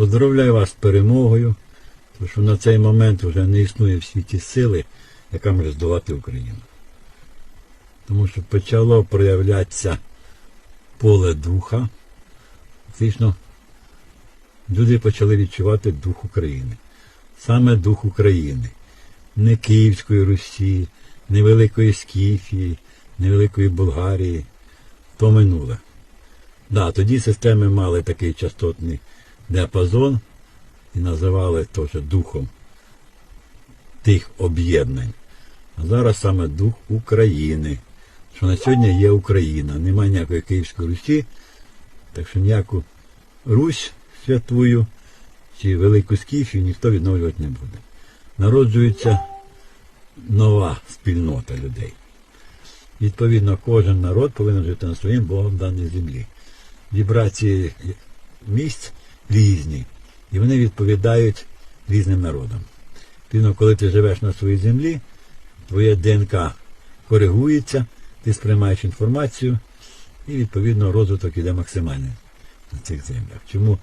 Поздравляю вас з перемогою, тому що на цей момент вже не існує в світі сили, яка може здолати Україну. Тому що почало проявлятися поле духа. Фактично, люди почали відчувати дух України. Саме дух України. Не Київської Русі, не Великої Скіфії, не Великої Болгарії. То минуле. Да, тоді системи мали такий частотний діапазон і називали теж духом тих об'єднань. А зараз саме дух України. Що на сьогодні є Україна. Немає ніякої Київської Русі, так що ніяку Русь святую чи Велику Скіфію ніхто відновлювати не буде. Народжується нова спільнота людей. Відповідно, кожен народ повинен жити на своїм Богом даній землі. Вібрації місць різні, і вони відповідають різним народам. Відповідно, коли ти живеш на своїй землі, твоє ДНК коригується, ти сприймаєш інформацію, і відповідно розвиток іде максимальний на цих землях. Чому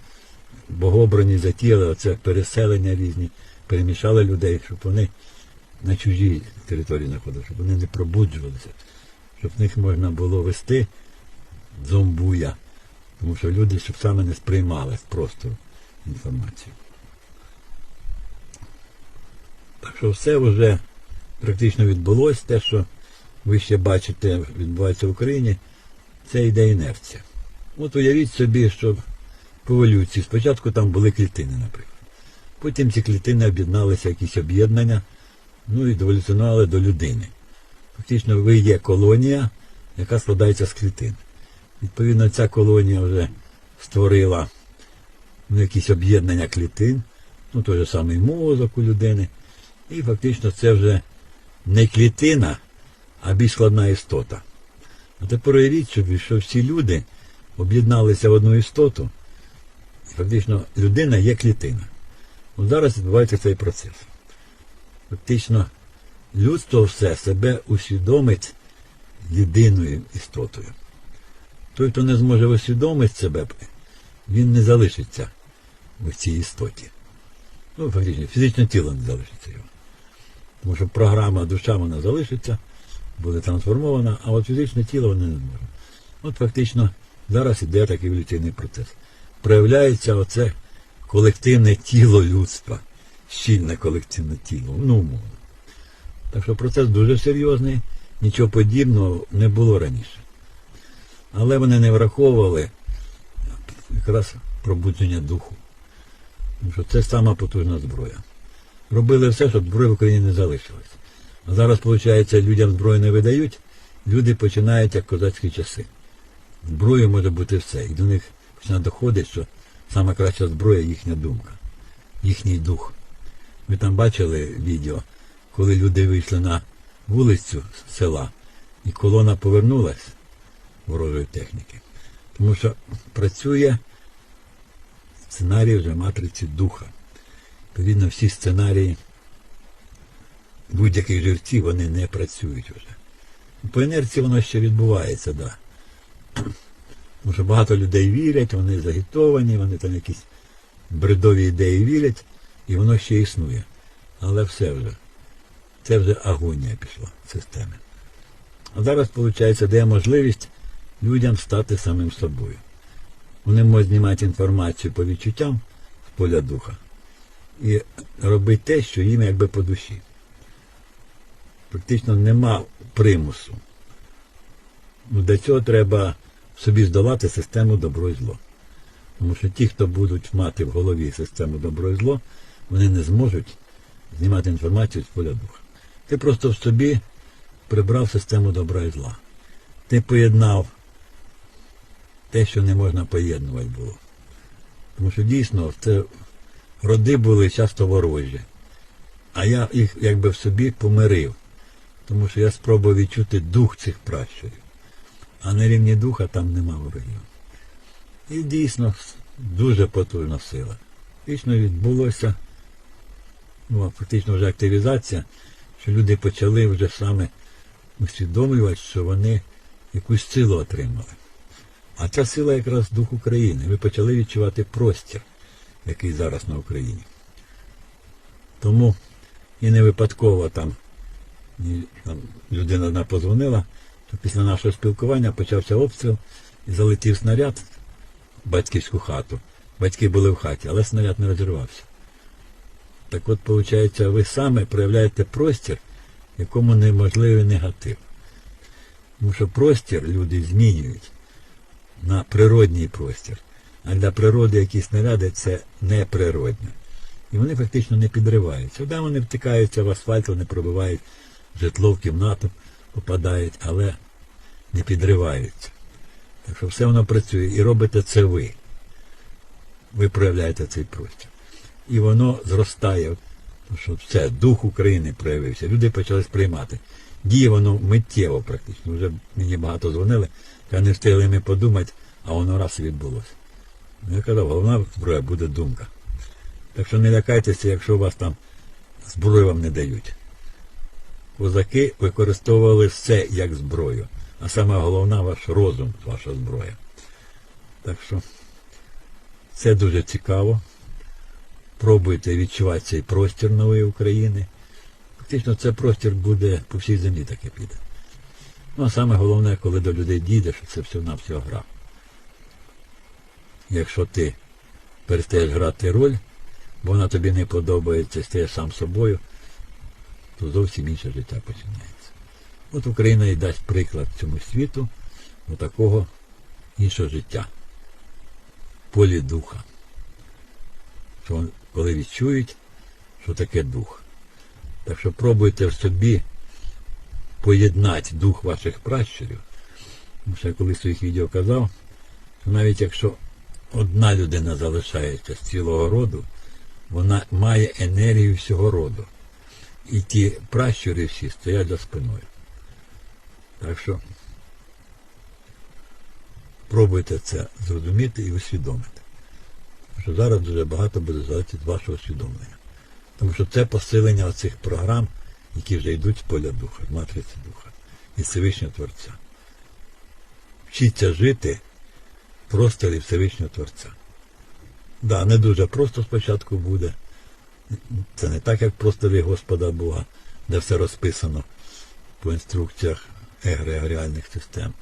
богобрані затіяли оце переселення різні, перемішали людей, щоб вони на чужій території знаходилися, щоб вони не пробуджувалися, щоб в них можна було вести зомбуя, тому що люди щоб саме не сприймали з простору інформацію. Так що все вже практично відбулося, те, що ви ще бачите, відбувається в Україні, це йде інерція. От уявіть собі, що по еволюції спочатку там були клітини, наприклад. Потім ці клітини об'єдналися якісь об'єднання, ну і еволюціонували до людини. Фактично, ви є колонія, яка складається з клітин. Відповідно, ця колонія вже створила ну, якісь об'єднання клітин, ну той же самий мозок у людини. І фактично це вже не клітина, а більш складна істота. А тепер уявіть собі, що всі люди об'єдналися в одну істоту, і фактично людина є клітина. От зараз відбувається цей процес. Фактично, людство все себе усвідомить єдиною істотою. Той, хто не зможе усвідомити себе, він не залишиться в цій істоті. Ну, фактично, фізичне тіло не залишиться його. Тому що програма душа вона залишиться, буде трансформована, а от фізичне тіло воно не зможе. От фактично зараз іде такий еволюційний процес. Проявляється оце колективне тіло людства, щільне колективне тіло, ну умовно. Так що процес дуже серйозний, нічого подібного не було раніше. Але вони не враховували якраз пробудження духу. Що це сама потужна зброя. Робили все, щоб зброї в Україні не залишилось. А зараз, виходить, людям зброю не видають, люди починають як козацькі часи. Зброєю може бути все. І до них починає доходити, що сама краща зброя їхня думка, їхній дух. Ви там бачили відео, коли люди вийшли на вулицю села, і колона повернулась ворожої техніки. Тому що працює сценарій вже матриці духа. Відповідно, всі сценарії будь-яких живців вони не працюють вже. По інерції воно ще відбувається, так. Да. Тому що багато людей вірять, вони загітовані, вони там якісь бредові ідеї вірять, і воно ще існує. Але все вже. Це вже агонія пішла в системи. А зараз, виходить, дає можливість людям стати самим собою. Вони можуть знімати інформацію по відчуттям з поля духа і робити те, що їм якби по душі. Практично нема примусу. Ну, Для цього треба собі здолати систему добро і зло. Тому що ті, хто будуть мати в голові систему добро і зло, вони не зможуть знімати інформацію з поля духа. Ти просто в собі прибрав систему добра і зла. Ти поєднав те, що не можна поєднувати було. Тому що дійсно це роди були часто ворожі. А я їх якби в собі помирив. Тому що я спробував відчути дух цих пращурів. А на рівні духа там нема ворогів. І дійсно дуже потужна сила. Дійсно відбулося, ну, фактично вже активізація, що люди почали вже саме усвідомлювати, що вони якусь силу отримали. А ця сила якраз дух України. Ви почали відчувати простір. який зараз на Україні. Тому і не випадково там, там людина одна позвонила, то після нашого спілкування почався обстріл і залетів снаряд в батьківську хату. Батьки були в хаті, але снаряд не розірвався. Так от, виходить, ви саме проявляєте простір, якому неможливий негатив. Тому що простір люди змінюють на природній простір. А для природи якісь снаряди це неприродне. І вони фактично не підриваються. Да, вони втикаються в асфальт, вони пробивають житло в кімнату, попадають, але не підриваються. Так що все воно працює. І робите це ви. Ви проявляєте цей простір. І воно зростає. Тому що все, дух України проявився. Люди почали сприймати. Діє воно миттєво практично. Вже мені багато дзвонили, я не встигли ми подумати, а воно раз і відбулося. Я казав, головна зброя буде думка. Так що не лякайтеся, якщо у вас там зброю вам не дають. Козаки використовували все як зброю, а саме головна ваш розум, ваша зброя. Так що це дуже цікаво. Пробуйте відчувати цей простір нової України. Фактично це простір буде по всій землі таке піде. Ну а саме головне, коли до людей дійде, що це все на всього гра. Якщо ти перестаєш грати роль, бо вона тобі не подобається, стаєш сам собою, то зовсім інше життя починається. От Україна і дасть приклад цьому світу такого іншого життя. Полі духа. Що коли відчують, що таке дух. Так що пробуйте в собі поєднати дух ваших пращурів. Тому що я колись своїх відео казав, що навіть якщо одна людина залишається з цілого роду, вона має енергію всього роду. І ті пращури всі стоять за спиною. Так що пробуйте це зрозуміти і усвідомити. Що зараз дуже багато буде залежати від вашого усвідомлення. Тому що це посилення оцих програм, які вже йдуть з поля духа, з матриці духа, від Всевишнього Творця. Вчіться жити в просторі Всевишнього Творця. Да, не дуже просто спочатку буде. Це не так, як в просторі Господа Бога, де все розписано по інструкціях егрегоріальних систем.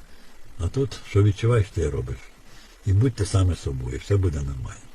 А тут, що відчуваєш, ти і робиш. І будьте саме собою, все буде нормально.